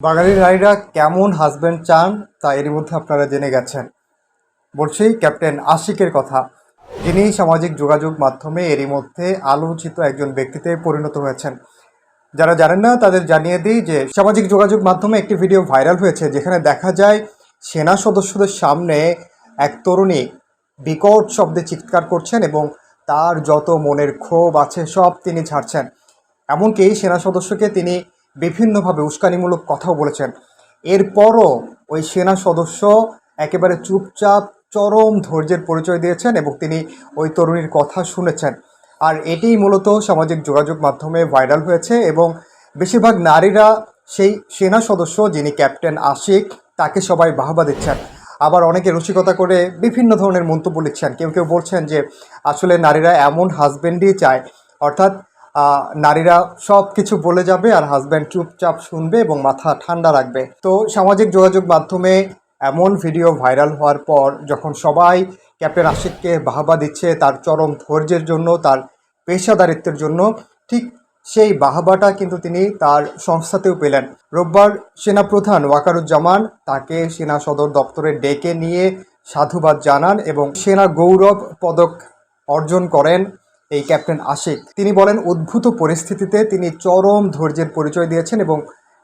বাঙালি নারীরা কেমন হাজব্যান্ড চান তা এরই মধ্যে আপনারা জেনে গেছেন। বলছি ক্যাপ্টেন আশিকের কথা। যিনি সামাজিক যোগাযোগ মাধ্যমে এরই মধ্যে আলোচিত একজন ব্যক্তিতে পরিণত হয়েছেন। যারা জানেন না, তাদের জানিয়ে দিই যে সামাজিক যোগাযোগ মাধ্যমে একটি ভিডিও ভাইরাল হয়েছে, যেখানে দেখা যায় সেনা সদস্যদের সামনে এক তরুণী বিকট শব্দে চিৎকার করছেন এবং তার যত মনের ক্ষোভ আছে সব তিনি ছাড়ছেন। এমনকি সেনা সদস্যকে তিনি বিভিন্নভাবে উস্কানিমূলক কথাও বলেছেন। এরপরও ওই সেনা সদস্য একেবারে চুপচাপ, চরম ধৈর্যের পরিচয় দিয়েছেন এবং তিনি ওই তরুণীর কথা শুনেছেন। আর এটিই মূলত সামাজিক যোগাযোগ মাধ্যমে ভাইরাল হয়েছে এবং বেশিরভাগ নারীরা সেই সেনা সদস্য যিনি ক্যাপ্টেন আশিক, তাকে সবাই বাহবা দিচ্ছেন। আবার অনেকে রসিকতা করে বিভিন্ন ধরনের মন্তব্য লিখছেন। কেউ কেউ বলছেন যে, আসলে নারীরা এমন হাজবেন্ডই চায়। অর্থাৎ নারীরা সব কিছু বলে যাবে আর হাজব্যান্ড চুপচাপ শুনবে এবং মাথা ঠান্ডা রাখবে। তো সামাজিক যোগাযোগ মাধ্যমে এমন ভিডিও ভাইরাল হওয়ার পর যখন সবাই ক্যাপ্টেন আশিককে বাহবা দিচ্ছে তার চরম ধৈর্যের জন্য, তার পেশাদারিত্বের জন্য, ঠিক সেই বাহাবাটা কিন্তু তিনি তার সংস্থাতেও পেলেন। রোববার সেনাপ্রধান ওয়াকারুজ্জামান তাকে সেনা সদর দপ্তরে ডেকে নিয়ে সাধুবাদ জানান এবং সেনা গৌরব পদক অর্জন করেন। এই ক্যাপ্টেন আশিক। তিনি বলেন, অদ্ভুত পরিস্থিতিতে তিনি চরম ধৈর্যের পরিচয় দিয়েছেন এবং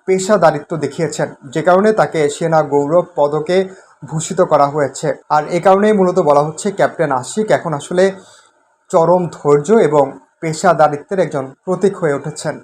পেশাদারিত্ব দেখিয়েছেন। যে কারণে তাকে সেনা গৌরব পদকে ভূষিত করা হয়েছে। আর এ কারণেই মূলত বলা হচ্ছে, ক্যাপ্টেন আশিক এখন আসলে চরম ধৈর্য এবং পেশাদারিত্বের একজন প্রতীক হয়ে উঠেছেন।